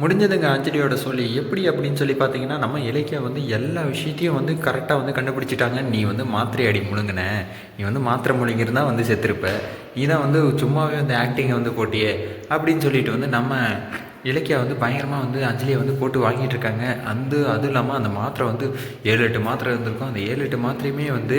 முடிஞ்சதுங்க அஞ்சலியோட சொல்லி எப்படி அப்படின்னு சொல்லி பார்த்தீங்கன்னா நம்ம இலக்கியா வந்து எல்லா விஷயத்தையும் வந்து கரெக்டாக வந்து கண்டுபிடிச்சிட்டாங்க. நீ வந்து மாத்திரை அடி முழுங்கின. நீ வந்து மாத்திரை முழுங்கிருந்தா வந்து செத்துருப்ப. நீ தான் வந்து சும்மாவே வந்து ஆக்டிங்கை வந்து போட்டியே அப்படின்னு சொல்லிட்டு வந்து நம்ம இலக்கியா வந்து பயங்கரமாக வந்து அஞ்சலியை வந்து போட்டு வாங்கிட்டு இருக்காங்க அந்த அதுவும் இல்லாமல் அந்த மாத்திரை வந்து ஏழு எட்டு மாத்திரை இருந்திருக்கும். அந்த ஏழு எட்டு மாத்திரையுமே வந்து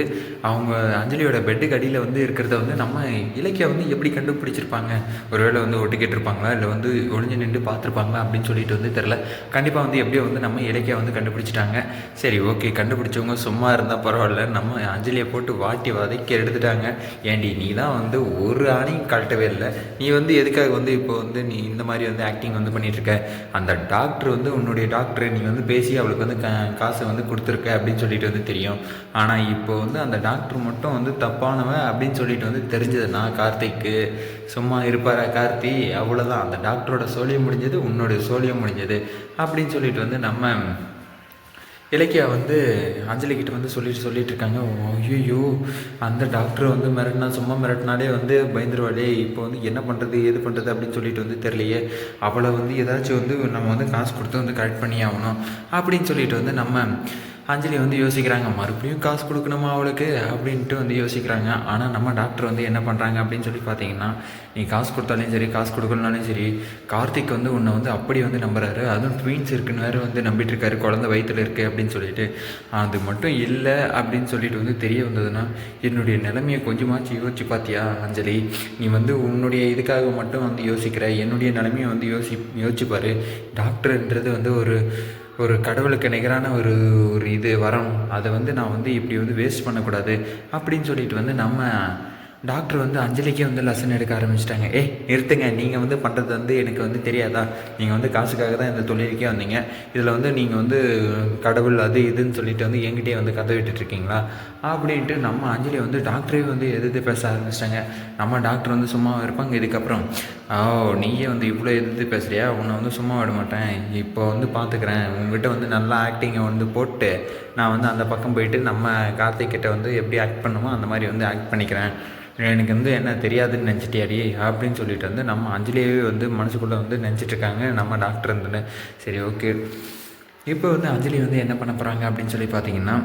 அவங்க அஞ்சலியோட பெட்டுக்கு அடியில் வந்து இருக்கிறத வந்து நம்ம இலக்கியா வந்து எப்படி கண்டுபிடிச்சிருப்பாங்க? ஒருவேளை வந்து ஒட்டு இருப்பாங்களா இல்லை வந்து ஒளிஞ்சு நின்று பார்த்துருப்பாங்களா? அப்படின்னு சொல்லிட்டு வந்து தெரில கண்டிப்பாக வந்து எப்படியோ வந்து நம்ம இலக்கியா வந்து கண்டுபிடிச்சிட்டாங்க. சரி ஓகே. கண்டுபிடிச்சவங்க சும்மா இருந்தால் பரவாயில்ல. நம்ம அஞ்சலியை போட்டு வாட்டி வதக்கி எடுத்துட்டாங்க. ஏண்டி நீ தான் வந்து ஒரு ஆணையும் கழட்டவே இல்லை. நீ வந்து எதுக்காக வந்து இப்போ வந்து நீ இந்த மாதிரி வந்து ஆக்டிங் வந்து பண்ணிட்டு அந்த டாக்டர் வந்து உன்னுடைய டாக்டர் நீ வந்து பேசி அவளுக்கு வந்து கா காசை வந்து கொடுத்துருக்க அப்படின்னு சொல்லிட்டு வந்து தெரியும். ஆனால் இப்போ வந்து அந்த டாக்டர் மட்டும் வந்து தப்பானவன் அப்படின்னு சொல்லிட்டு வந்து தெரிஞ்சதுன்னா கார்த்திக்கு சும்மா இருப்பாரா கார்த்தி? அவ்வளோதான் அந்த டாக்டரோட சோழியம் முடிஞ்சது உன்னுடைய சோழியம் முடிஞ்சது அப்படின்னு சொல்லிட்டு வந்து நம்ம இலக்கியா வந்து அஞ்சலி கிட்ட வந்து சொல்லிட்டு சொல்லிட்டு இருக்காங்க. ஐயோ அந்த டாக்டர் வந்து மிரட்டினா சும்மா மிரட்டினாலே வந்து பயந்துருவாளே. இப்போ வந்து என்ன பண்ணுறது ஏது பண்ணுறது அப்படின்னு சொல்லிட்டு வந்து தெரியலையே. அவளை வந்து ஏதாச்சும் வந்து நம்ம வந்து காசு கொடுத்து வந்து கரெக்ட் பண்ணி ஆகணும் அப்படின்னு சொல்லிட்டு வந்து நம்ம அஞ்சலி வந்து யோசிக்கிறாங்க மறுபடியும் காசு கொடுக்கணுமா அவளுக்கு? அப்படின்ட்டு வந்து யோசிக்கிறாங்க. ஆனால் நம்ம டாக்டர் வந்து என்ன பண்ணுறாங்க அப்படின்னு சொல்லி பார்த்தீங்கன்னா நீ காசு கொடுத்தாலும் சரி காசு கொடுக்கலனாலும் சரி கார்த்திக் வந்து உன்னை வந்து அப்படி வந்து நம்புறாரு. அதுவும் ட்வீன்ஸ் இருக்குன்னு வேறு வந்து நம்பிட்டு இருக்காரு. குழந்தை வயிற்றுல இருக்கு அப்படின்னு சொல்லிட்டு. அது மட்டும் இல்லை அப்படின்னு சொல்லிட்டு வந்து தெரிய வந்ததுன்னா என்னுடைய நிலைமையை கொஞ்சமாச்சு யோசிச்சு பார்த்தியா அஞ்சலி? நீ வந்து உன்னுடைய இதுக்காக மட்டும் வந்து யோசிக்கிற. என்னுடைய நிலைமையை வந்து யோசி யோசிச்சு பாரு. டாக்டர்ன்றது வந்து ஒரு ஒரு கடவுளுக்கு நிகரான ஒரு ஒரு இது வரம் அதை வந்து நான் வந்து இப்படி வந்து வேஸ்ட் பண்ணக்கூடாது அப்படின்னு சொல்லிட்டு வந்து நம்ம டாக்டர் வந்து அஞ்சலிக்கே வந்து லெசன் எடுக்க ஆரம்பிச்சிட்டாங்க. ஏ நிறுத்துங்க. நீங்கள் வந்து பண்ணுறது வந்து எனக்கு வந்து தெரியாதா? நீங்கள் வந்து காசுக்காக தான் இந்த தொழிலுக்கே வந்தீங்க. இதில் வந்து நீங்கள் வந்து கடவுள் அது இதுன்னு சொல்லிட்டு வந்து எங்கிட்டே வந்து கதை விட்டுட்ருக்கீங்களா அப்படின்ட்டு நம்ம அஞ்சலி வந்து டாக்டரே வந்து எதிர்த்து பேச ஆரம்பிச்சிட்டாங்க. நம்ம டாக்டர் வந்து சும்மா இருப்பாங்க. இதுக்கப்புறம் ஓ நீயே வந்து இவ்வளோ எதிர்த்து பேசுகிறியா உன்னை வந்து சும்மா விட மாட்டேன். இப்போ வந்து பார்த்துக்கிறேன் உங்ககிட்ட வந்து நல்லா ஆக்டிங்கை வந்து போட்டு நான் வந்து அந்த பக்கம் போயிட்டு நம்ம கார்த்திக்கிட்ட வந்து எப்படி ஆக்ட் பண்ணுமோ அந்த மாதிரி வந்து ஆக்ட் பண்ணிக்கிறேன். எனக்கு வந்து என்ன தெரியாதுன்னு நினச்சிட்டியாடி அப்படின்னு சொல்லிட்டு வந்து நம்ம அஞ்சலியவே வந்து மனசுக்குள்ளே வந்து நினச்சிட்டு இருக்காங்க நம்ம டாக்டர் இருந்துன்னு. சரி ஓகே. இப்போ வந்து அஞ்சலி வந்து என்ன பண்ண போகிறாங்க அப்படின்னு சொல்லி பார்த்தீங்கன்னா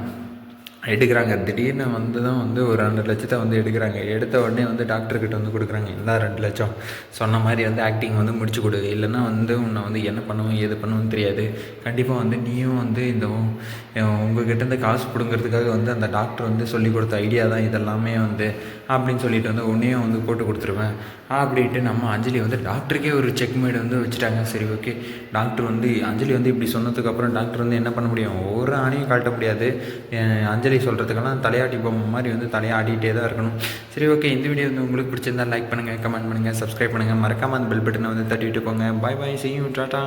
எடுக்கிறாங்க. திடீர்னு வந்து தான் வந்து ஒரு ரெண்டு லட்சத்தை வந்து எடுக்கிறாங்க. எடுத்த உடனே வந்து டாக்டர்கிட்ட வந்து கொடுக்குறாங்க. இல்லை ரெண்டு லட்சம். சொன்ன மாதிரி வந்து ஆக்டிங் வந்து முடிச்சு கொடு. இல்லைன்னா வந்து உன்னை வந்து என்ன பண்ணுவோம் ஏது பண்ணுவோன்னு தெரியாது. கண்டிப்பாக வந்து நீயும் வந்து இந்த உங்ககிட்ட இருந்து காசு பிடுங்கிறதுக்காக வந்து அந்த டாக்டர் வந்து சொல்லி கொடுத்த ஐடியா தான் இதெல்லாமே வந்து அப்படின்னு சொல்லிட்டு வந்து உன்னையும் வந்து போட்டு கொடுத்துருவேன். அப்படின்ட்டு நம்ம அஞ்சலி வந்து டாக்டருக்கே ஒரு செக்மேட் வந்து வச்சுட்டாங்க. சரி ஓகே டாக்டர் வந்து அஞ்சலி வந்து இப்படி சொன்னதுக்கப்புறம் டாக்டர் வந்து என்ன பண்ண முடியும்? ஒவ்வொரு ஆணையும் காட்ட முடியாது. அஞ்சலி சொல்கிறதுக்கெல்லாம் தலையாட்டி பொம்மை மாதிரி வந்து தலையாடிட்டே தான் இருக்கணும். சரி ஓகே இந்த வீடியோ வந்து உங்களுக்கு பிடிச்சிருந்தா லைக் பண்ணுங்கள் கமெண்ட் பண்ணுங்கள் சப்ஸ்கிரைப் பண்ணுங்கள் மறக்காமல் அந்த பெல் பட்டனை வந்து தட்டிவிட்டு போங்க. பாய் பாய் செய்யும் டாட்டா